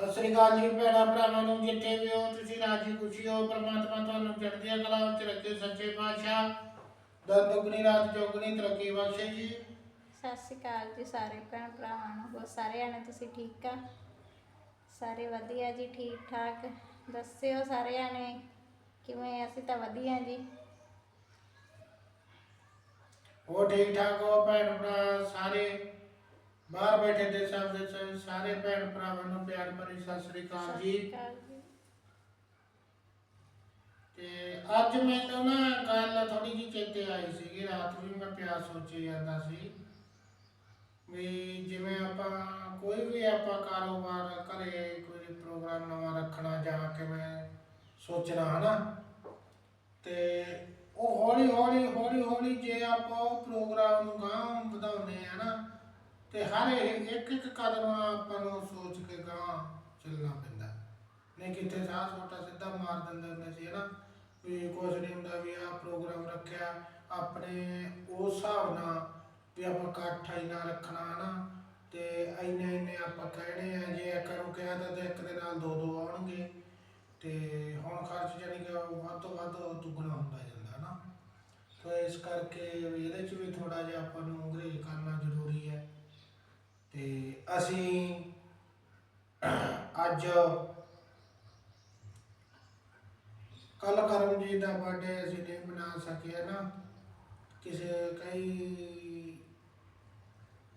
ਸਤਿ ਸ੍ਰੀ ਅਕਾਲ ਜੀ ਭੈਣਾਂ ਭਰਾਵਾਂ ਨੂੰ ਜਿੱਥੇ ਵੀ ਹੋ ਤੁਸੀਂ ਰਾਜੀ ਖੁਸ਼ੀ ਹੋ ਪ੍ਰਮਾਤਮਾ ਤੁਹਾਨੂੰ ਚੜ੍ਹਦੀਆਂ ਕਲਾ ਵਿੱਚ ਰੱਖੇ ਸੱਚੇ ਪਾਤਸ਼ਾਹ ਦਰ ਦੁਗਣੀ ਰਾਤ ਚੌਗਣੀ ਤਰੱਕੀ ਬਖਸ਼ੇ ਜੀ। ਸਤਿ ਸ਼੍ਰੀ ਅਕਾਲ ਜੀ ਸਾਰੇ ਭੈਣ ਭਰਾਵਾਂ ਨੂੰ ਹੋਰ ਸਾਰੇ ਆਣੇ ਤੁਸੀਂ ਠੀਕ ਆ? ਸਾਰੇ ਵਧੀਆ ਜੀ ਠੀਕ ਠਾਕ? ਦੱਸਿਓ ਸਾਰੇ ਆਣੇ ਕਿਵੇਂ? ਅਸੀਂ ਤਾਂ ਵਧੀਆ ਜੀ। ਉਹ ਠੀਕ ਠਾਕ ਹੋ ਭੈਣ ਭਰਾ ਸਾਰੇ? ਬਾਹਰ ਬੈਠੇ ਦੇਸ਼ਾਂ ਵਿੱਚ ਸਾਰੇ ਭੈਣ ਭਰਾਵਾਂ ਨੂੰ ਪਿਆਰ ਭਰੀ ਸਤਿ ਸ੍ਰੀ ਅਕਾਲ ਜੀ। ਤੇ ਅੱਜ ਮੈਨੂੰ ਨਾ ਗੱਲ ਥੋੜੀ ਜਿਹੀ ਚੇਤੇ ਆਈ ਸੀਗੀ ਰਾਤ ਵੀ ਮੈਂ ਪਿਆ ਸੋਚੀ ਜਾਂਦਾ ਸੀ ਵੀ ਜਿਵੇਂ ਆਪਾਂ ਕੋਈ ਵੀ ਆਪਾਂ ਕਾਰੋਬਾਰ ਘਰੇ ਕੋਈ ਪ੍ਰੋਗਰਾਮ ਨਵਾਂ ਰੱਖਣਾ ਜਾਂ ਕਿਵੇਂ ਸੋਚਣਾ ਹਨਾ? ਤੇ ਉਹ ਹੌਲੀ ਹੌਲੀ ਹੌਲੀ ਹੌਲੀ ਜੇ ਆਪਾਂ ਉਹ ਪ੍ਰੋਗਰਾਮ ਨੂੰ ਗਾਂਹ ਵਧਾਉਂਦੇ ਆ ਨਾ ਤੇ ਹਰ ਇਹ ਇੱਕ ਇੱਕ ਕਦਮ ਆਪਾਂ ਨੂੰ ਸੋਚ ਕੇ ਗਾਂਹ ਚੱਲਣਾ ਪੈਂਦਾ। ਨਹੀਂ ਕਿਤੇ ਸਾਹ ਛੋਟਾ ਸਿੱਧਾ ਮਾਰ ਦਿੰਦੇ ਹੁੰਦੇ ਸੀ, ਹਨਾ? ਵੀ ਕੁਛ ਨਹੀਂ ਹੁੰਦਾ ਵੀ ਆਹ ਪ੍ਰੋਗਰਾਮ ਰੱਖਿਆ, ਆਪਣੇ ਉਸ ਹਿਸਾਬ ਨਾਲ ਵੀ ਆਪਾਂ ਇਕੱਠ ਇੰਨਾ ਰੱਖਣਾ, ਹਨਾ? ਤੇ ਇੰਨੇ ਇੰਨੇ ਆਪਾਂ ਕਹਿਣੇ ਆ, ਜੇ ਇੱਕ ਨੂੰ ਕਿਹਾ ਤਾਂ ਤੇ ਇੱਕ ਦੇ ਨਾਲ ਦੋ ਦੋ ਆਉਣਗੇ। ਤੇ ਹੁਣ ਖਰਚ ਜਾਨੀ ਕਿ ਉਹ ਵੱਧ ਤੋਂ ਵੱਧ ਦੁੱਗਣਾ ਹੁੰਦਾ ਜਾਂਦਾ, ਹਨਾ? ਤਾਂ ਇਸ ਕਰਕੇ ਇਹਦੇ ਚ ਵੀ ਥੋੜਾ ਜਿਹਾ ਆਪਾਂ ਨੂੰ ਅੰਗਰੇਜ਼ ਕਰਨਾ ਜ਼ਰੂਰੀ ਹੈ। ਤੇ ਅਸੀਂ ਅੱਜ ਕੱਲ ਕਰਮਜੀਤ ਦਾ ਬਰਥਡੇ ਅਸੀਂ ਨਹੀਂ ਮਨਾ ਸਕੇ ਨਾ, ਕਿਸੇ ਕਈ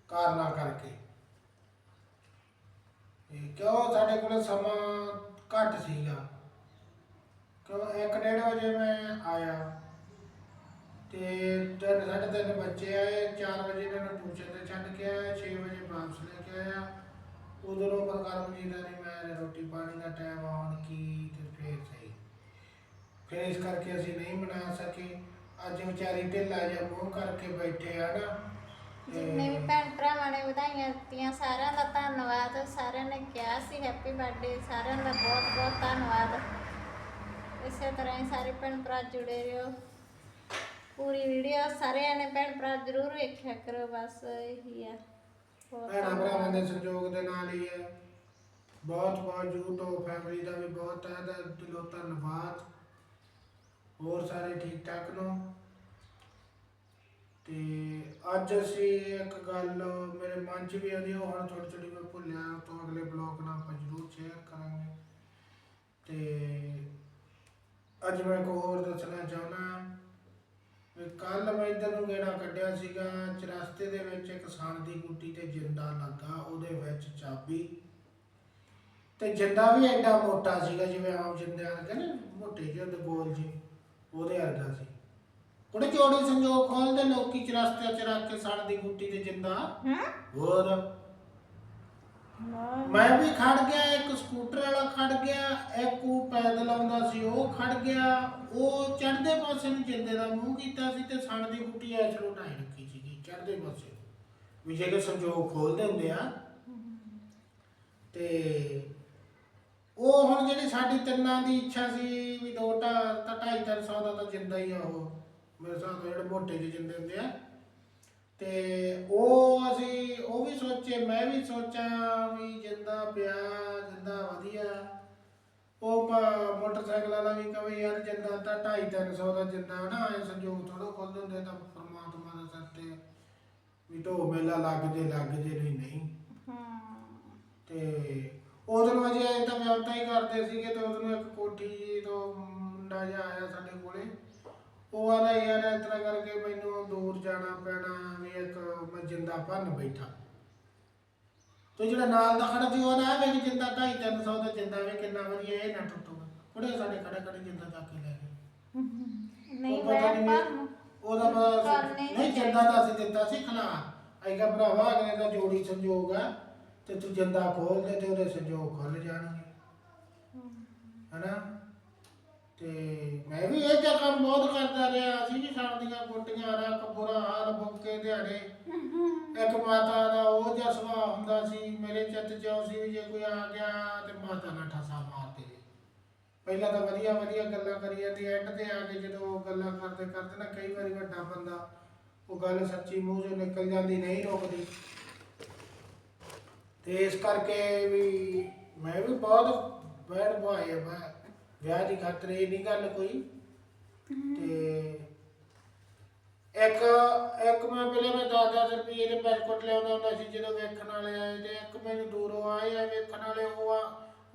ਕਾਰਨਾਂ ਕਰਕੇ। ਇਹ ਕਿਉਂ ਸਾਡੇ ਕੋਲ ਸਮਾਂ ਘੱਟ ਸੀਗਾ? ਕਿਉਂ ਇੱਕ ਡੇਢ ਵਜੇ ਮੈਂ ਆਇਆ। ਤੇ ਤਿੰਨ, ਸਾਢੇ ਤਿੰਨ ਬੱਚੇ ਆਏ 4 ਵਜੇ ਇਹਨਾਂ ਨੂੰ ਟਿਊਸ਼ਨ ਤੇ ਛੱਡ ਕੇ ਆਇਆ 6 ਵਜੇ ਵਾਪਸ ਲੈ ਕੇ ਆਇਆ। ਉਦੋਂ ਨੂੰ ਪਰ ਕਰਮਜੀਤ ਨੇ ਮੈਂ ਰੋਟੀ ਪਾਣੀ ਦਾ ਟਾਈਮ ਆਉਣ ਕੀ ਤੇ ਫੇਰ ਸਹੀ। ਫਿਰ ਇਸ ਕਰਕੇ ਅਸੀਂ ਨਹੀਂ ਮਨਾ ਸਕੇ। ਅੱਜ ਵਿਚਾਰੀ ਢਿੱਲਾ ਜਿਹਾ ਮੂੰਹ ਕਰਕੇ ਬੈਠੇ ਆ ਨਾ, ਤੇ ਜਿੰਨੇ ਵੀ ਭੈਣ ਭਰਾਵਾਂ ਨੇ ਵਧਾਈਆਂ ਦਿੱਤੀਆਂ, ਸਾਰਿਆਂ ਦਾ ਧੰਨਵਾਦ। ਸਾਰਿਆਂ ਨੇ ਕਿਹਾ ਸੀ ਹੈਪੀ ਬਰਥਡੇ ਸਾਰਿਆਂ ਦਾ ਬਹੁਤ ਬਹੁਤ ਧੰਨਵਾਦ। ਇਸੇ ਤਰ੍ਹਾਂ ਹੀ ਸਾਰੇ ਭੈਣ ਭਰਾ ਜੁੜੇ ਰਹੋ। ਪੂਰੀ ਵੀਡੀਓ ਸਾਰਿਆਂ ਨੇ ਭੈਣ ਭਰਾ ਜ਼ਰੂਰ ਵੇਖਿਆ ਕਰੋ ਬਸ ਇਹੀ ਆ। ਹੋਰ ਭੈਣਾਂ ਭਰਾਵਾਂ ਦੇ ਸੰਯੋਗ ਦੇ ਨਾਲ ਹੀ ਹੈ। ਬਹੁਤ ਬਹੁਤ YouTube ਫੈਮਿਲੀ ਦਾ ਵੀ ਬਹੁਤ ਹੈ ਦਾ ਦਿਲੋਂ ਧੰਨਵਾਦ। ਹੋਰ ਸਾਰੇ ਠੀਕ ਠਾਕ ਨੂੰ? ਤੇ ਅੱਜ ਅਸੀਂ ਇੱਕ ਗੱਲ ਮੇਰੇ ਮਨ 'ਚ ਵੀ ਆਉਂਦੀ ਉਹ ਹੁਣ ਥੋੜੀ ਥੋੜੀ ਮੈਂ ਭੁੱਲਿਆ ਤੋਂ ਅਗਲੇ ਬਲੌਗ ਨਾਲ ਆਪਾਂ ਜ਼ਰੂਰ ਸ਼ੇਅਰ ਕਰਾਂਗੇ। ਤੇ ਅੱਜ ਮੈਂ ਇੱਕ ਹੋਰ ਦੱਸਣਾ ਚਾਹੁੰਦਾ। ਕੱਲ ਮੈਂ ਇੱਧਰ ਨੂੰ ਗੇੜਾ ਕੱਢਿਆ ਸੀਗਾ ਚਰਸਤੇ ਦੇ ਵਿੱਚ ਇੱਕ ਸਣ ਦੀ ਗੁੱਟੀ ਤੇ ਜਿੰਦਾ ਲੱਗਾ ਉਹਦੇ ਵਿੱਚ ਚਾਬੀ। ਤੇ ਜਿੰਦਾ ਵੀ ਐਡਾ ਮੋਟਾ ਸੀਗਾ ਜਿਵੇਂ ਆਮ ਜਿੰਦੇ ਵਰਗੇ ਨਾ ਮੋਟੇ ਜਿਹੇ ਹੁੰਦੇ ਗੋਲ ਜਿਹੇ ਉਹਦੇ ਵਰਗਾ ਸੀ। ਕੁੜੇ ਚੋੜੀ ਸੰਜੋਗ ਖੋਲਦੇ ਲੋਕੀ ਚਰਸਤੇ ਚ ਰੱਖ ਕੇ ਸਣ ਦੀ ਗੁੱਟੀ ਤੇ ਜਿੰਦਾ। ਹੂੰ? ਹੋਰ? ਮੈਂ ਵੀ ਖੜ ਗਿਆ, ਇੱਕ ਸਕੂਟਰ ਵਾਲਾ ਖੜ ਗਿਆ, ਇੱਕ ਉਹ ਪੈਦਲ ਆਉਂਦਾ ਸੀ, ਉਹ ਖੜ ਗਿਆ। ਉਹ ਚੜਦੇ ਪਾਸੇ ਨੂੰ ਜਿੰਦੇ ਦਾ ਮੂੰਹ ਕੀਤਾ ਸੀ ਤੇ ਸਣ ਦੀ ਗੁੱਟੀ ਐਸ ਲੋਟਾਈ ਰੱਖੀ ਸੀਗੀ, ਚੜ੍ਹਦੇ ਪਾਸੇ ਵੀ ਜਿਹੜੇ ਸੰਜੋਗ ਖੋਲਦੇ ਹੁੰਦੇ ਆ। ਤੇ ਉਹ ਹੁਣ ਜਿਹੜੀ ਸਾਡੀ ਤਿੰਨਾਂ ਦੀ ਇੱਛਾ ਸੀ ਵੀ ਦੋ ਢਾ ਤਾਂ ਢਾਈ ਤਿੰਨ ਸੌ ਦਾ ਤਾਂ ਜਿੰਦਾ ਹੀ ਆ ਉਹ। ਮੇਰੇ ਹਿਸਾਬ ਨਾਲ ਜਿਹੜੇ ਮੋਟੇ ਜਿਹੇ ਜਿੰਦੇ ਹੁੰਦੇ ਆ। ਤੇ ਉਹ ਅਸੀਂ ਉਹ ਵੀ ਸੋਚੇ ਮੈਂ ਵੀ ਸੋਚਾਂ ਵੀ ਜਿੰਦਾ ਪਿਆ ਜਿੰਦਾ ਵਧੀਆ। ਉਹ ਮੋਟਰਸਾਈਕਲ ਵਾਲਾ ਵੀ ਕਵੇ ਯਾਰ ਜਿੰਦਾ ਤਾਂ 2.5 300 ਦਾ ਜਿੰਦਾ ਨਾ ਐ ਸੰਜੋਗ ਥੋੜਾ ਖੁੱਲ ਦਿੰਦੇ ਤਾਂ ਪਰਮਾਤਮਾ ਦੇ ਸਿਰ ਤੇ ਵੀ ਢੋ ਮੇਲਾ ਲੱਗ ਜੇ ਲੱਗ ਜੇ ਨਹੀਂ ਨਹੀਂ। ਹੂੰ। ਤੇ ਉਦੋਂ ਅਜੇ ਤਾਂ ਵਿਆਹਤਾ ਹੀ ਕਰਦੇ ਸੀਗੇ ਤੇ ਉਦੋਂ ਇੱਕ ਕੋਠੀ ਤੋਂ ਮੁੰਡਾ ਜਿਹਾ ਆਇਆ ਸਾਡੇ ਕੋਲੇ। ਉਹ ਆਦਾ ਯਾਰ ਇਸ ਤਰ੍ਹਾਂ ਕਰਕੇ ਮੈਨੂੰ ਦੂਰ ਜਾਣਾ ਪੈਣਾ ਵੀ ਇੱਕ ਮੈਂ ਜਿੰਦਾ ਭੰਨ ਬੈਠਾ। ਤੇ ਜਿਹੜਾ ਨਾਲ ਦਾ ਖੜਾ ਸੀ ਉਹ ਨਾ ਵੇ ਜਿੰਦਾ 2.5 300 ਦਾ ਜਿੰਦਾ ਵੇ ਕਿੰਨਾ ਵਧੀਆ ਇਹ ਨਾ ਟੁੱਟੂਗਾ ਕੁੜੇ ਸਾਡੇ ਖੜੇ ਖੜੇ ਜਿੰਦਾ ਚੱਕ ਕੇ ਲੈ ਗਏ। ਨਹੀਂ ਉਹ ਪਤਾ ਵੈਰ ਨੀ ਪਰ ਨੂੰ ਉਹਦਾ ਬਸ ਕਰਨੇ ਨਹੀਂ ਜਿੰਦਾ ਤਾਂ ਅਸੀਂ ਦਿੱਤਾ ਸੀ ਖਲਾ ਆਈਗਾ ਭਰਾਵਾ ਅਗਲੇ ਦਾ ਜੋੜੀ ਸੰਜੋਗ ਆ ਤੇ ਤੂੰ ਜਿੰਦਾ ਖੋਲ ਦੇ ਤੇ ਉਹਦੇ ਸੰਜੋਗ ਖੁੱਲ ਜਾਣਗੇ। ਹਨਾ? ਤੇ ਮੈਂ ਵੀ ਇਹ ਜਿਹਾ ਕੰਮ ਬਹੁਤ ਕਰਦਾ ਰਿਹਾ। ਅਸੀਂ ਵੀ ਸਾਡੀਆਂ ਗੁੱਟੀਆਂ ਰੱਖ ਬੁਰਾ ਹਾਲ ਬੁੱਕੇ ਦਿਹਾੜੇ। ਇੱਕ ਮਾਤਾ ਦਾ ਉਹ ਜਿਹਾ ਹੁੰਦਾ ਸੀ, ਮੇਰੇ ਚਿੱਤ 'ਚ ਉਹ ਸੀ ਵੀ ਜੇ ਕੋਈ ਆ ਗਿਆ ਤੇ ਮਾਤਾ ਨਾਲ ਠਾਸਾ ਮਾਰ ਪਹਿਲਾਂ ਤਾਂ ਵਧੀਆ ਵਧੀਆ ਗੱਲਾਂ ਕਰੀਏ ਤੇ ਐਂਡ ਤੇ ਆ ਕੇ ਜਦੋਂ ਉਹ ਗੱਲਾਂ ਕਰਦੇ ਕਰਦੇ ਨਾ ਕਈ ਵਾਰੀ ਵੱਡਾ ਬੰਦਾ, ਉਹ ਗੱਲ ਸੱਚੀ ਮੂੰਹ ਚੋਂ ਨਿਕਲ ਜਾਂਦੀ, ਨਹੀਂ ਰੁਕਦੀ। ਤੇ ਇਸ ਕਰਕੇ ਵੀ ਮੈਂ ਵੀ ਬਹੁਤ ਬੈਡ ਬੁਆਏ ਆ ਮੈਂ। ਵਿਆਹ ਦੀ ਖਾਤਰ ਇਹ ਨਹੀਂ ਗੱਲ ਕੋਈ। ਤੇ ਇੱਕ ਇੱਕ ਮੈਂ ਪਹਿਲੇ ਮੈਂ 10-10 ਰੁਪਏ ਦੇ ਪੈਕਟ ਲਿਆਉਂਦਾ ਹੁੰਦਾ ਸੀ ਜਦੋਂ ਵੇਖਣ ਵਾਲੇ ਆਏ ਤੇ ਇੱਕ ਮੈਨੂੰ ਦੂਰੋਂ ਆਏ ਆ ਵੇਖਣ ਵਾਲੇ ਉਹ ਆ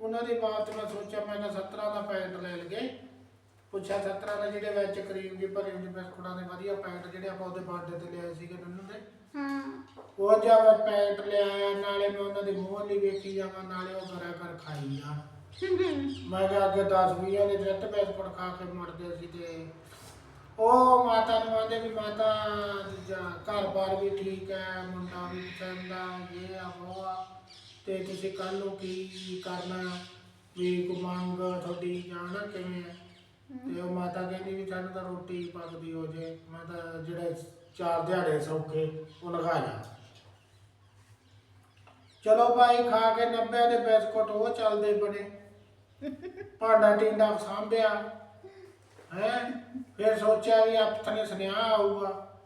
ਉਹਨਾਂ ਦੀ ਬਾਤ ਮੈਂ ਸੋਚਿਆ ਮੈਂ ਕਿਹਾ 17 ਦਾ ਪੈਕਟ ਲੈ ਲਗੇ ਪੁੱਛਿਆ 17 ਦਾ ਜਿਹੜੇ ਵਿੱਚ ਕਰੀਮ ਦੀ ਭਰੀ ਹੁੰਦੀ ਬਿਸਕੁਟਾਂ ਦੇ ਵਧੀਆ ਪੈਕਟ ਜਿਹੜੇ ਆਪਾਂ ਉਹਦੇ ਬਰਥਡੇ ਤੇ ਲਿਆਏ ਸੀਗੇ ਨੰਨੂ ਦੇ। ਹਮ ਉਹ ਮੈਂ ਪੈਕਟ ਲਿਆਇਆ ਨਾਲੇ ਮੈਂ ਉਹਨਾਂ ਦੇ ਮੂੰਹ ਲਈ ਵੇਖੀ ਜਾਵਾਂ ਨਾਲੇ ਉਹ ਕਰ ਖਾਈ ਜਾ ਮੈਂ ਕਿਹਾ ਅੱਗੇ 10 20 ਦੇ ਜੱਟ ਬਿਸਕੁਟ ਖਾ ਕੇ ਮਰਦੇ ਸੀ ਤੇ ਉਹ ਮਾਤਾ ਨੂੰ ਆਂਦੇ ਵੀ ਮਾਤਾ ਜਾਂ ਘਰ-ਬਾਰ ਵੀ ਠੀਕ ਹੈ, ਮੁੰਡਾ ਵੀ ਚੰਗਾ ਇਹ ਆ, ਉਹ ਆ। ਤੇ ਤੁਸੀਂ ਕੱਲ ਨੂੰ ਕੀ ਕਰਨਾ? ਵੀ ਕੋ ਤੁਹਾਡੀ ਜਾਣਾ ਕਿਵੇਂ ਹੈ ਤੇ ਉਹ ਮਾਤਾ ਕਹਿੰਦੀ ਵੀ ਸਾਨੂੰ ਤਾਂ ਰੋਟੀ ਪੱਕਦੀ ਹੋ ਜੇ। ਮੈਂ ਤਾਂ ਜਿਹੜੇ ਚਾਰ ਦਿਹਾੜੇ ਸੌਖੇ, ਉਹ ਲਗਾ ਜਾ ਚਲੋ ਭਾਈ, ਖਾ ਕੇ 90 ਦੇ ਬਿਸਕੁਟ ਉਹ ਚੱਲਦੇ ਬਣੇ। ਭਾਂਡਾ ਟਿੰਡਾ ਸਾਂਭਿਆ, ਹੈ? ਫਿਰ ਸੋਚਿਆ ਵੀ ਆਪ ਨੇ ਸੁਨੇਹਾ ਆਊਗਾ।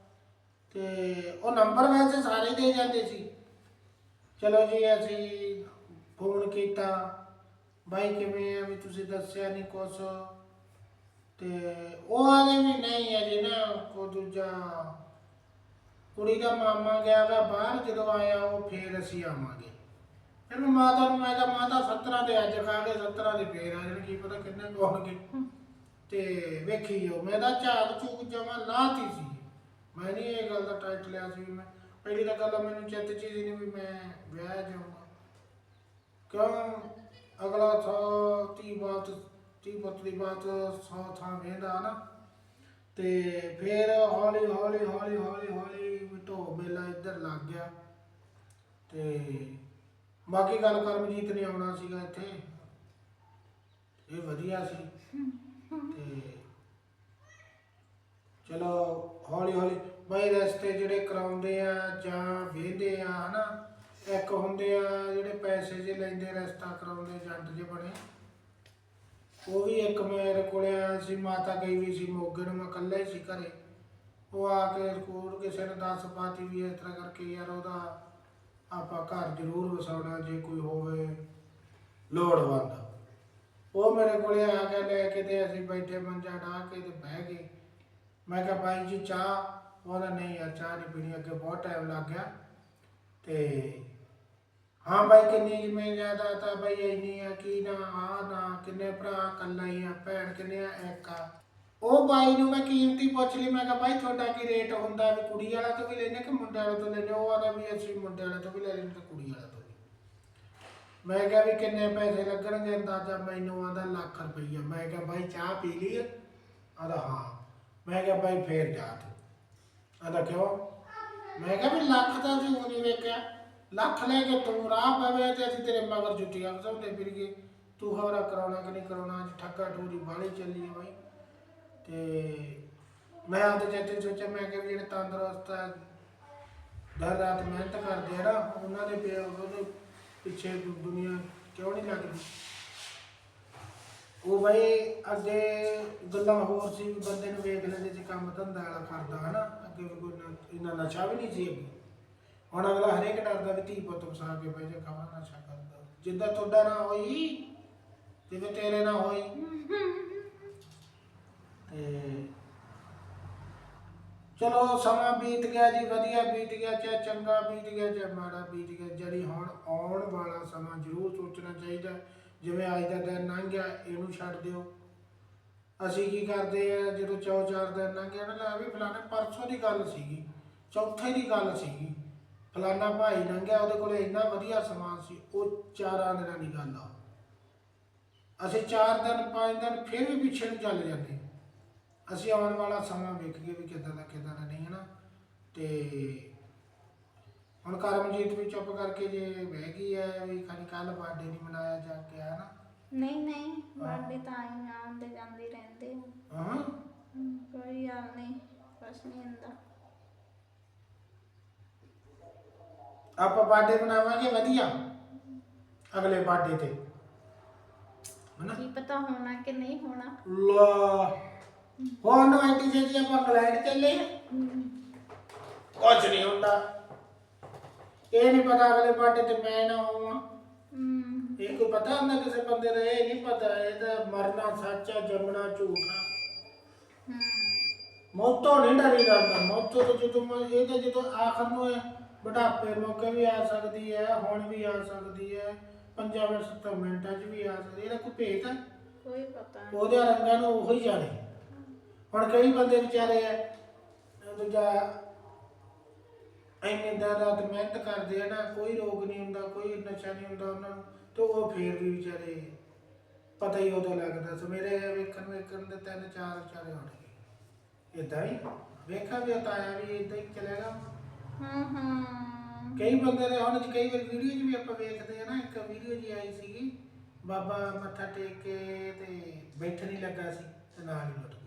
ਤੇ ਉਹ ਨੰਬਰ ਵੈਸੇ ਸਾਰੇ ਦੇ ਜਾਂਦੇ ਸੀ। ਚਲੋ ਜੀ, ਅਸੀਂ ਫੋਨ ਕੀਤਾ, ਬਾਈ ਕਿਵੇਂ ਆ ਵੀ ਤੁਸੀਂ ਦੱਸਿਆ ਨਹੀਂ ਕੁਛ? ਤੇ ਉਹ ਆਲੇ ਵੀ ਨਹੀਂ ਅਜੇ ਨਾ ਕੋ ਦੂਜਾ ਕੁੜੀ ਦਾ ਮਾਮਾ ਗਿਆ ਵਾ, ਬਾਹਰ ਜਦੋਂ ਆਇਆ, ਉਹ ਫੇਰ ਅਸੀਂ ਆਵਾਂਗੇ। ਫਿਰ ਮੈਂ ਮਾਤਾ ਨੂੰ ਮੈਂ ਕਿਹਾ, ਮਾਤਾ ਦੇ ਅੱਜ ਖਾ ਕੇ 17 ਦੇ ਫੇਰ ਆ ਜਾਣ ਕੀ ਪਤਾ ਕਿੰਨੇ ਕੁ ਹੋਣਗੇ। ਤੇ ਵੇਖੀ ਜੋ ਮੈਂ ਤਾਂ ਝਾਕ ਝੂਕ ਜਮਾ ਲਾਤੀ ਸੀ। ਮੈਂ ਨਹੀਂ ਇਹ ਗੱਲ ਦਾ ਟਾਈਟ ਲਿਆ ਸੀ ਵੀ ਮੈਂ ਪਹਿਲੀ ਤਾਂ ਗੱਲ ਮੈਨੂੰ ਚਿੱਤ ਚੀਜ਼ ਨਹੀਂ ਵੀ ਮੈਂ ਵਿਆਹ ਜਾਊਂਗਾ। ਕਿਉਂ? ਅਗਲਾ ਥਾ ਤੀ ਬਾਤ ਤੀ ਪੁੱਤ ਦੀ ਬਾਤ ਸੌ ਥਾਂ ਵੇਂਦਾ ਨਾ। ਤੇ ਫਿਰ ਹੌਲੀ ਹੌਲੀ ਹੌਲੀ ਹੌਲੀ ਹੌਲੀ ਢੋ ਮੇਲਾ ਇੱਧਰ ਲੱਗ ਗਿਆ। ਤੇ ਬਾਕੀ ਗੱਲ ਕਰਮਜੀਤ ਨੇ ਆਉਣਾ ਸੀਗਾ ਇੱਥੇ। ਇਹ ਵਧੀਆ ਸੀ। ਤੇ ਚਲੋ, ਹੌਲੀ ਹੌਲੀ ਬਈ ਰਸਤੇ ਜਿਹੜੇ ਕਰਾਉਂਦੇ ਆ ਜਾਂ ਵੇਂਦੇ ਆ, ਹਨਾ, ਇੱਕ ਹੁੰਦੇ ਆ ਜਿਹੜੇ ਪੈਸੇ ਜੇ ਲੈਂਦੇ, ਰਸਤਾ ਕਰਾਉਂਦੇ ਜੰਟ ਜੇ ਬਣੇ। ਉਹ ਵੀ ਇੱਕ ਮੇਰੇ ਕੋਲੇ ਆਇਆ ਸੀ, ਮਾਤਾ ਗਈ ਵੀ ਸੀ, ਮੋਗੇ ਨੂੰ ਮੈਂ ਇਕੱਲਾ ਹੀ ਸੀ ਘਰੇ। ਉਹ ਆ ਕੇ ਸਕੂਲ ਕਿਸੇ ਨੇ ਦੱਸ ਪਾਤੀ ਵੀ ਇਸ ਤਰ੍ਹਾਂ ਕਰਕੇ ਯਾਰ ਉਹਦਾ ਆਪਾਂ ਘਰ ਜ਼ਰੂਰ ਵਸਾਉਣਾ ਜੇ ਕੋਈ ਹੋਵੇ, ਲੋੜਵੰਦ। ਉਹ ਮੇਰੇ ਕੋਲੇ ਆ ਕੇ ਲੈ ਕੇ ਤੇ ਅਸੀਂ ਬੈਠੇ ਮੰਜਾ ਢਾ ਕੇ ਤੇ ਬਹਿ ਗਏ। ਮੈਂ ਕਿਹਾ ਭਾਈ ਜੀ, ਚਾਹ? ਉਹਦਾ ਨਹੀਂ ਯਾਰ, ਚਾਹ ਨਹੀਂ ਪੀਣੀ, ਅੱਗੇ ਬਹੁਤ ਟਾਈਮ ਲੱਗ ਗਿਆ। ਤੇ ਹਾਂ ਭਾਈ ਕਿੰਨੀ ਜ਼ਮੀਨ ਜ਼ਿਆਦਾ ਤਾਂ ਭਾਈ ਇੰਨੀ ਆ, ਕੀ ਨਾ ਆ ਨਾ, ਕਿੰਨੇ ਭਰਾ ਕੱਲਾ ਹੀ ਆ, ਭੈਣ ਕਿੰਨੇ ਆ, ਇੱਕ ਆ। ਉਹ ਬਾਈ ਨੂੰ ਮੈਂ ਕੀਮਤੀ ਪੁੱਛ ਲਈ, ਮੈਂ ਕਿਹਾ ਭਾਈ ਤੁਹਾਡਾ ਕੀ ਰੇਟ ਹੁੰਦਾ ਵੀ ਕੁੜੀ ਵਾਲਾ ਤੋਂ ਵੀ ਲੈਣੇ ਕਿ ਮੁੰਡੇ ਵਾਲੇ ਤੋਂ ਲੈਣੇ ਉਹ ਆਦਾ ਵੀ ਅਸੀਂ ਮੁੰਡੇ ਵਾਲੇ ਤੋਂ ਵੀ ਲੈ ਲੈਣੇ ਤੇ ਕੁੜੀ ਵਾਲੇ ਤੋਂ ਵੀ। ਮੈਂ ਕਿਹਾ ਵੀ ਕਿੰਨੇ ਪੈਸੇ ਲੱਗਣਗੇ ਅੰਦਾਜ਼ਾ? ਮੈਨੂੰ ਆਂਦਾ ਲੱਖ ਰੁਪਈਆ। ਮੈਂ ਕਿਹਾ ਭਾਈ ਚਾਹ ਪੀ ਲਈ ਆਂਦਾ ਹਾਂ। ਮੈਂ ਕਿਹਾ ਭਾਈ ਫੇਰ ਜਾ ਤੂੰ। ਆਂਦਾ ਕਿਉਂ? ਮੈਂ ਕਿਹਾ ਵੀ ਲੱਖ ਤਾਂ ਤੂੰ ਨਹੀਂ ਵੇਖਿਆ। ਲੱਖ ਲੈ ਕੇ ਤੂੰ ਰਾਹ ਪਵੇ ਤੇ ਅਸੀਂ ਤੇਰੇ ਮਗਰ ਜੁੱਤੀਆਂ ਘਸਾਉਂਦੇ ਫਿਰ ਗਏ ਤੂੰ ਹਵਰਾ ਕਰਾਉਣਾ ਕਿ ਨਹੀਂ ਕਰਾਉਣਾ? ਅੱਜ ਠੱਗਾ ਠੋਰੀ ਬਾਹਲੀ ਚੱਲੀ ਹੈ ਬਾਈ। ਤੇ ਮੈਂ ਆਪਦੇ ਜੱਤੇ ਸੋਚਿਆ, ਮੈਂ ਕਿ ਜਿਹੜੇ ਤੰਦਰੁਸਤ ਆ, ਦਰ ਰਾਤ ਮਿਹਨਤ ਕਰਦੇ ਆ ਨਾ, ਉਹਨਾਂ ਦੇ ਪਿਆ ਉਹਦੇ ਪਿੱਛੇ ਦੁ- ਦੁਨੀਆ ਕਿਉਂ ਨਹੀਂ ਲੱਗਦੀ? ਉਹ ਬਈ ਅੱਗੇ ਗੱਲਾਂ ਹੋਰ ਸੀ ਵੀ ਬੰਦੇ ਨੂੰ ਵੇਖ ਲੈਂਦੇ ਸੀ ਕੰਮ ਧੰਦਾ ਵਾਲਾ ਕਰਦਾ, ਹਨਾ? ਅੱਗੇ ਵੀ ਕੋਈ ਨਾ- ਇੰਨਾ ਨਸ਼ਾ ਵੀ ਨਹੀਂ ਸੀ ਅੱਗੇ। ਹੁਣ ਅਗਲਾ ਹਰੇਕ ਡਰਦਾ ਵੀ ਧੀ ਪੁੱਤ ਵਸਾ ਕੇ ਬਈ ਜੇ ਖਾਵਾ ਨਸ਼ਾ ਕਰਦਾ। ਜਿੱਦਾਂ ਤੁਹਾਡਾ ਨਾ ਹੋਈ, ਜਿਵੇਂ ਤੇਰੇ ਨਾਲ ਹੋਈ। ਤੇ ਚਲੋ ਸਮਾਂ ਬੀਤ ਗਿਆ ਜੀ, ਵਧੀਆ ਬੀਤ ਗਿਆ, ਚਾਹੇ ਚੰਗਾ ਬੀਤ ਗਿਆ, ਚਾਹੇ ਮਾੜਾ ਬੀਤ ਗਿਆ, ਜਿਹੜੀ ਹੁਣ ਆਉਣ ਵਾਲਾ ਸਮਾਂ ਜ਼ਰੂਰ ਸੋਚਣਾ ਚਾਹੀਦਾ ਜਿਵੇਂ ਅੱਜ ਦਾ ਦਿਨ ਲੰਘ ਗਿਆ, ਇਹਨੂੰ ਛੱਡ ਦਿਓ। ਅਸੀਂ ਕੀ ਕਰਦੇ ਆ, ਜਦੋਂ ਚੌ ਚਾਰ ਦਿਨ ਲੰਘ ਗਿਆ ਨਾ, ਲੈ ਵੀ ਫਲਾਣੇ ਪਰਸੋਂ ਦੀ ਗੱਲ ਸੀਗੀ, ਚੌਥੇ ਦੀ ਗੱਲ ਸੀਗੀ। ਫਲਾਣਾ ਭਾਈ ਲੰਘਿਆ, ਉਹਦੇ ਕੋਲੇ ਇੰਨਾ ਵਧੀਆ ਸਮਾਨ ਸੀ, ਉਹ ਚਾਰਾਂ ਦਿਨਾਂ ਦੀ ਗੱਲ ਆ। ਅਸੀਂ ਚਾਰ ਦਿਨ, ਪੰਜ ਦਿਨ ਫਿਰ ਵੀ ਪਿੱਛੇ ਨੂੰ ਚੱਲ ਜਾਂਦੇ। ਅਸੀਂ ਆਉਣ ਵਾਲਾ ਸਮਾਂ ਵੇਖੀਏ ਵੀ ਕਿਦਾਂ ਦਾ ਕਿਦਾਂ ਦਾ ਨਹੀਂ ਹੈ ਨਾ। ਤੇ ਹੁਣ ਕਰਮਜੀਤ ਵੀ ਚੁੱਪ ਕਰਕੇ ਜੇ ਬਹਿ ਗਈ ਹੈ ਵੀ ਖਾਲੀ ਕੱਲ ਬਰਥਡੇ ਨਹੀਂ ਮਨਾਇਆ ਜਾ ਕੇ ਹੈ ਨਾ। ਨਹੀਂ ਨਹੀਂ ਬਾਡੀ ਤਾਂ ਆਈ ਆਉਂਦੇ ਜਾਂਦੇ ਰਹਿੰਦੇ ਆ। ਹਾਂ। ਹਮ, ਕੋਈ ਗੱਲ ਨਹੀਂ ਕੁਛ ਨਹੀਂ ਹੁੰਦਾ। ਆਪਾਂ ਬਰਥਡੇ ਮਨਾਵਾਂਗੇ ਵਧੀਆ। ਅਗਲੇ ਬਰਥਡੇ ਤੇ। ਹਨਾ। ਕੀ ਪਤਾ ਹੋਣਾ ਕਿ ਨਹੀਂ ਹੋਣਾ। ਲਾ। ਹੁਣ ਆਂਟੀ ਜੀ ਜੀ ਆਪਾਂ ਇੰਗਲੈਂਡ ਚੱਲੇ ਆ। ਕੁਝ ਨਹੀਂ ਹੁੰਦਾ। ਇਹ ਨਹੀਂ ਪਤਾ ਅਗਲੇ ਬਰਥਡੇ ਤੇ ਮੈਂ ਨਾ ਹੋਵਾਂ। ਹਮ ਇਹ ਕੋਈ ਪਤਾ ਹੁੰਦਾ ਕਿਸੇ ਬੰਦੇ ਦਾ? ਇਹ ਨਹੀਂ ਪਤਾ। ਇਹਦਾ ਮਰਨਾ ਸੱਚ ਆ ਜੰਮਣਾ ਝੂਠ। ਆ ਹੂੰ ਮੌਤੋਂ ਨਹੀਂ ਡਰੀ ਕਰਦਾ ਮੌਤੋਂ ਤੋਂ ਜਦੋਂ ਮ- ਇਹ ਤਾਂ ਜਦੋਂ ਆਖਰ ਨੂੰ ਹੈ ਬੁਢਾਪੇ ਮੌਕੇ ਵੀ ਆ ਸਕਦੀ ਹੈ ਹੁਣ ਵੀ ਆ ਸਕਦੀ ਹੈ। ਪੰਜਾਂ ਸੱਤਾਂ ਮਿੰਟਾਂ 'ਚ ਵੀ ਆ ਸਕਦੀ ਹੈ। ਇਹਦਾ ਕੋਈ ਭੇਤ ਹੈ? ਕੋਈ ਪਤਾ ਉਹਦੇ ਰੰਗਾਂ ਨੂੰ ਉਹੀ ਜਾਣੇ। ਹੁਣ ਕਈ ਬੰਦੇ ਵਿਚਾਰੇ ਆ ਦੂਜਾ ਐਨੇ ਦਾ ਰਾਤ ਮਿਹਨਤ ਕਰਦੇ ਆ ਨਾ ਕੋਈ ਰੋਗ ਨਹੀਂ ਹੁੰਦਾ ਕੋਈ ਨਸ਼ਾ ਨਹੀਂ ਹੁੰਦਾ ਉਹਨਾਂ ਨੂੰ ਤੇ ਉਹ ਫੇਰ ਵੀ ਵਿਚਾਰੇ ਪਤਾ ਹੀ ਉਦੋਂ ਲੱਗਦਾ ਸਵੇਰੇ ਵੇਖਣ ਵੇਖਣ ਦੇ ਤਿੰਨ ਚਾਰ ਵਿਚਾਰੇ ਉੱਠ ਗਏ। ਇਦਾਂ ਹੀ ਵੇਖਾ ਵੀ ਤਾਂ ਆਇਆ ਵੀ ਇਦਾਂ ਹੀ ਚਲੇਗਾ ਹੂੰ ਹੂੰ ਕਈ ਬੰਦੇ ਦੇ ਹੁਣ ਕਈ ਵਾਰ ਵੀਡੀਓ 'ਚ ਵੀ ਆਪਾਂ ਵੇਖਦੇ ਆ ਨਾ ਇੱਕ ਵੀਡੀਓ ਜੀ ਆਈ ਸੀਗੀ ਬਾਬਾ ਮੱਥਾ ਟੇਕ ਕੇ ਤੇ ਬੈਠ ਨਹੀਂ ਲੱਗਾ ਸੀ ਤੇ ਨਾਲ ਹੀ ਹੂੰ ਹੂੰ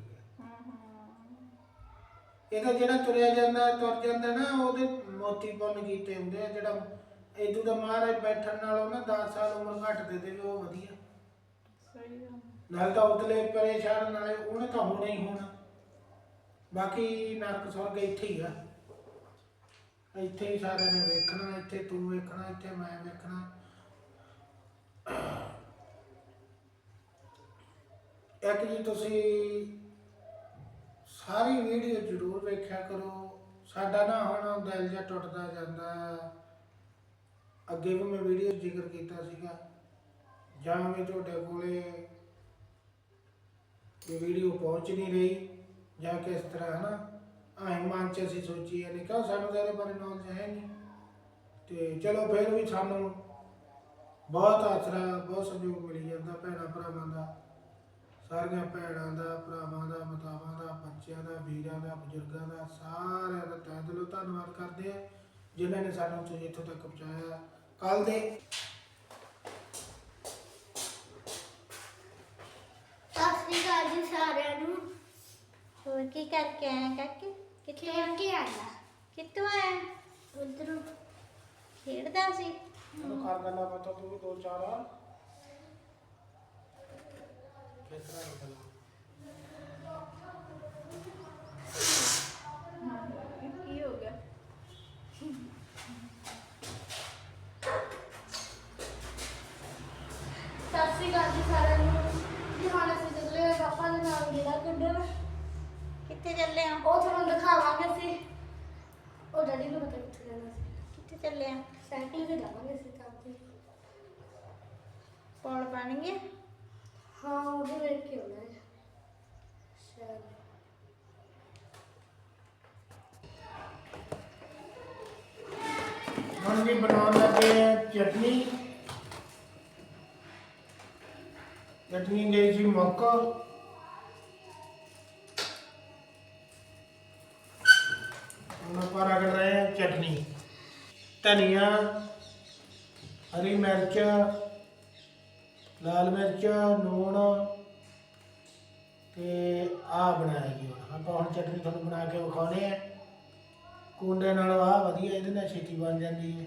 ਇਹਦਾ ਜਿਹੜਾ ਤੁਰਿਆ ਜਾਂਦਾ ਤੁਰ ਜਾਂਦਾ ਨਾ ਉਹਦੇ ਮੋਤੀ ਪੁੰਨ ਕੀਤੇ ਹੁੰਦੇ ਆ ਜਿਹੜਾ ਇਦੋਂ ਦਾ ਮਹਾਰਾਜ ਬੈਠਣ ਨਾਲੋਂ ਨਾ 10 ਸਾਲ ਉਮਰ ਘੱਟ ਦੇ ਦੇਵੇ ਉਹ ਵਧੀਆ। ਸਹੀ ਗੱਲ। ਨਾਲ ਤਾਂ ਉਤਲੇ ਪਰੇਸ਼ਾਨ ਨਾਲੇ ਉਹਨੇ ਤਾਂ ਹੋਣਾ ਹੀ ਹੋਣਾ। ਬਾਕੀ ਨਰਕ ਸਵਰਗ ਇੱਥੇ ਹੀ ਆ। ਇੱਥੇ ਹੀ ਸਾਰਿਆਂ ਨੇ ਵੇਖਣਾ ਇੱਥੇ ਤੂੰ ਵੇਖਣਾ ਇੱਥੇ ਮੈਂ ਵੇਖਣਾ। ਇੱਕ ਜੀ ਤੁਸੀਂ ਸਾਰੀ ਵੀਡੀਓ ਜ਼ਰੂਰ ਵੇਖਿਆ ਕਰੋ। ਸਾਡਾ ਨਾ ਹੁਣ ਦਿਲ ਜਿਹਾ ਟੁੱਟਦਾ ਜਾਂਦਾ। ਅੱਗੇ ਵੀ ਮੈਂ ਵੀਡੀਓ ਜ਼ਿਕਰ ਕੀਤਾ ਸੀਗਾ। ਜਾਂ ਮੈਂ ਤੁਹਾਡੇ ਕੋਲੇ ਇਹ ਵੀਡੀਓ ਪਹੁੰਚ ਨਹੀਂ ਰਹੀ ਜਾਂ ਕਿਸ ਤਰ੍ਹਾਂ, ਹਨਾ? ਆਏ ਮਨ ਚ ਅਸੀਂ ਸੋਚੀ ਨਹੀਂ ਕਿਉਂ ਸਾਨੂੰ ਤਾਂ ਇਹਦੇ ਬਾਰੇ ਨੌਲੇਜ ਹੈ ਨਹੀਂ? ਤੇ ਚਲੋ ਫਿਰ ਵੀ ਸਾਨੂੰ ਬਹੁਤ ਆਸਰਾ, ਬਹੁਤ ਸਹਿਯੋਗ ਮਿਲੀ ਜਾਂਦਾ ਭੈਣਾਂ ਭਰਾਵਾਂ ਦਾ। ਸਾਰੀਆਂ ਭੈਣਾਂ ਦਾ ਭਰਾਵਾਂ ਦਾ ਮਾਤਾਵਾਂ ਦਾ ਬੱਚਿਆਂ ਦਾ ਵੀਰਾਂ ਦਾ ਬਜ਼ੁਰਗਾਂ ਦਾ ਸਾਰਿਆਂ ਦਾ ਤਹਿ ਦਿਲੋਂ ਧੰਨਵਾਦ ਕਰਦੇ ਆ ਜਿਨ੍ਹਾਂ ਨੇ ਸਾਨੂੰ ਤੁਸੀਂ ਇੱਥੋਂ ਤੱਕ ਪਹੁੰਚਾਇਆ। ਕੱਲ ਦੇ ਸਤਿ ਜੀ ਸਾਰਿਆਂ ਨੂੰ। ਹੋਰ ਕੀ ਕਰਕੇ ਆਇਆ ਕਾਕੇ? ਕਿੱਥੇ ਖੇਡ ਕੇ ਆਇਆ। ਕਿੱਥੋਂ ਆਇਆ? ਉਧਰੋਂ। ਖੇਡਦਾ ਸੀ? ਚਲੋ ਕਰ ਗੱਲਾਂ ਪਤਾ ਤੂੰ ਵੀ ਦੋ ਚਾਰ ਆ। ਕੀ ਹੋ ਗਿਆ ਸਤਿ ਸ਼੍ਰੀ ਅਕਾਲ ਜੀ ਸਾਰਿਆਂ ਨੂੰ ਜੀ ਹੁਣ ਅਸੀਂ ਚੱਲੇ ਹੋਏ ਪਾਪਾ ਦੇ ਨਾਲ ਗੇੜਾ ਕੱਢਣ ਕਿੱਥੇ ਚੱਲੇ ਆ? ਉਹ ਤੁਹਾਨੂੰ ਦਿਖਾਵਾਂਗੇ ਅਸੀਂ। ਉਹ ਡੈਡੀ ਨੂੰ ਪਤਾ ਕਿੱਥੇ ਜਾਣਾ ਸੀ। ਕਿੱਥੇ ਚੱਲੇ ਆ? ਸਾਈਕਲ ਤੇ ਜਾਵਾਂਗੇ ਅਸੀਂ ਕੰਮ ਤੇ ਪੌੜ ਬਣ ਗਿਆ ਹਾਂ ਉਹ ਵੇਖ ਕੇ ਆਉਣਾ ਹੈ ਸ਼ਾਇਦ ਹੁਣ ਵੀ ਬਣਾਉਣ ਲੱਗੇ ਆ ਚਟਨੀ ਚਟਨੀ ਗਈ ਸੀ ਮੁੱਕ ਹੁਣ ਆਪਾਂ ਰਗੜ ਰਹੇ ਆ ਚਟਨੀ ਧਨੀਆ ਹਰੀ ਮਿਰਚ ਲਾਲ ਮਿਰਚ ਲੂਣ ਤੇ ਆ ਬਣਾਇਆ ਜੀ ਹੁਣ। ਆਪਾਂ ਹੁਣ ਚਟਨੀ ਤੁਹਾਨੂੰ ਬਣਾ ਕੇ ਵਿਖਾਉਣੇ ਆ। ਕੁੰਡੇ ਨਾਲ ਆ ਵਧੀਆ ਇਹਦੇ ਨਾਲ ਛੇਤੀ ਬਣ ਜਾਂਦੀ ਹੈ।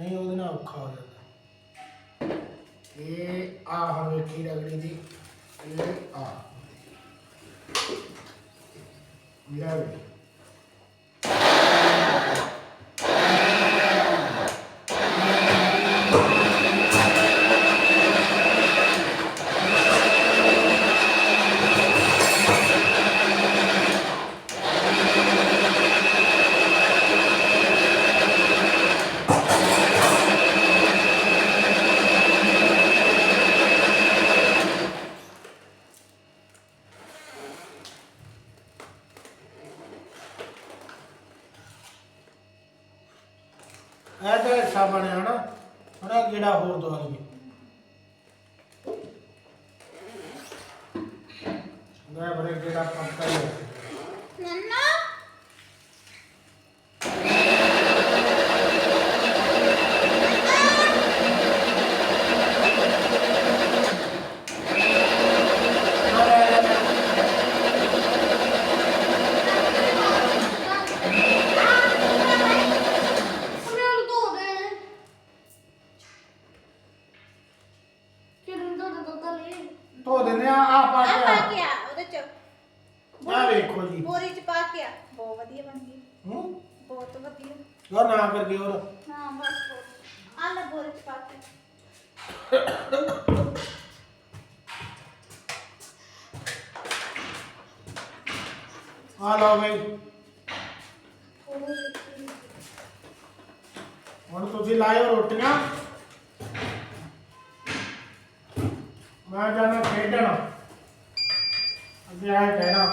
ਨਹੀਂ, ਉਹਦੇ ਨਾਲ ਔਖਾ ਹੋ ਜਾਂਦਾ। ਇਹ ਆ ਹੁਣ ਵੇਖੀ ਰਗੜੀ ਦੀ। ਇਹ ਆ ਲੈ ਵੀ ਇਹ ਤਾਂ ਹਿੱਸਾ ਬਣਿਆ ਨਾ, ਹੁਣ ਗੇੜਾ ਹੋਰ ਦਵਾ ਲਈਏ। ਮੈਂ ਬਰੇ ਜਿਹੜਾ ਪੱਕਾ ਹੀ ਹੈ। ਪਾ ਆ ਕੇ ਪਾ ਆ ਕੇ ਆ ਉਹਦੇ ਚ। ਆਹ ਵੇਖੋ ਜੀ। ਬੋਰੀ ਚ ਪਾ ਕੇ ਆ। ਬਹੁਤ ਵਧੀਆ ਬਣ ਗਈ। ਹੂੰ? ਬਹੁਤ ਵਧੀਆ। ਉਹ ਨਾ ਕਰਕੇ ਹੋਰ। ਹਾਂ ਬਸ ਬਹੁਤ। ਆ ਲੈ ਬੋਰੀ ਚ ਪਾ ਕੇ। ਆ ਲਓ ਬਈ। ਹੁਣ ਤੁਸੀਂ ਲਾਇਓ ਰੋਟੀਆਂ। ਮੈਂ ਜਾਣਾ ਖੇਡਣ। ਅੱਗੇ ਕਹਿਣਾ।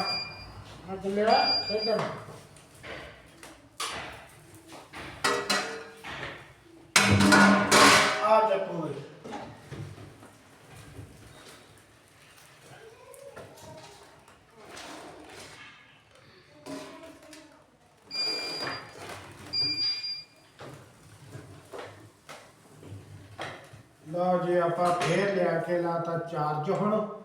ਮੈਂ ਚੱਲਿਆ ਖੇਡਣ। ਆ ਚੱਕੋ ਲਓ ਜੀ, ਆਪਾਂ ਫੇਰ ਲਿਆ ਕੇ ਲਾਤਾ ਚਾਰਜ ਹੁਣ।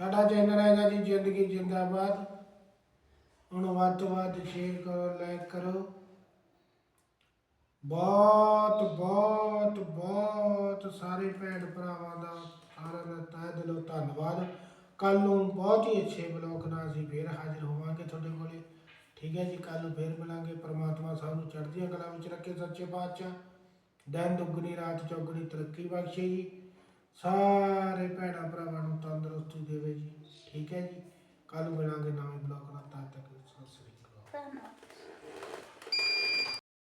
ਸਾਡਾ ਚੈਨਲ ਹੈਗਾ ਜੀ, ਜ਼ਿੰਦਗੀ ਜਿੰਦਾਬਾਦ। ਹੁਣ ਵੱਧ ਤੋਂ ਵੱਧ ਸ਼ੇਅਰ ਕਰੋ ਲਾਈਕ ਕਰੋ। ਬਹੁਤ ਬਹੁਤ ਬਹੁਤ ਸਾਰੇ ਭੈਣ ਭਰਾਵਾਂ ਦਾ ਸਾਰਿਆਂ ਦਾ ਤਹਿ ਦਿਲੋਂ ਧੰਨਵਾਦ। ਕੱਲ ਨੂੰ ਬਹੁਤ ਹੀ ਅੱਛੇ ਬਲੌਗ ਨਾਲ ਅਸੀਂ ਫੇਰ ਹਾਜ਼ਰ ਹੋਵਾਂਗੇ ਤੁਹਾਡੇ ਕੋਲੇ। ਠੀਕ ਹੈ ਜੀ ਕੱਲ ਨੂੰ ਫੇਰ ਮਿਲਾਂਗੇ। ਪ੍ਰਮਾਤਮਾ ਸਭ ਨੂੰ ਚੜ੍ਹਦੀਆਂ ਕਲਾ ਵਿੱਚ ਰੱਖੇ ਸੱਚੇ ਪਾਤਸ਼ਾਹ। ਦਿਨ ਦੁੱਗਣੀ, ਰਾਤ ਚੌਗਣੀ ਤਰੱਕੀ ਬਖਸ਼ੇ ਜੀ। ਸਾਰੇ ਭੈਣਾਂ ਭਰਾਵਾਂ ਨੂੰ ਤੰਦਰੁਸਤੀ ਦੇਵੇ ਜੀ। ਠੀਕ ਹੈ ਜੀ? ਕੱਲ ਮਿਲਾਂਗੇ ਨਵੇਂ ਬਲੌਗ ਨਾਲ, ਤਦ ਤੱਕ ਸਤਿ ਸ੍ਰੀ ਅਕਾਲ। ਧੰਨਵਾਦ।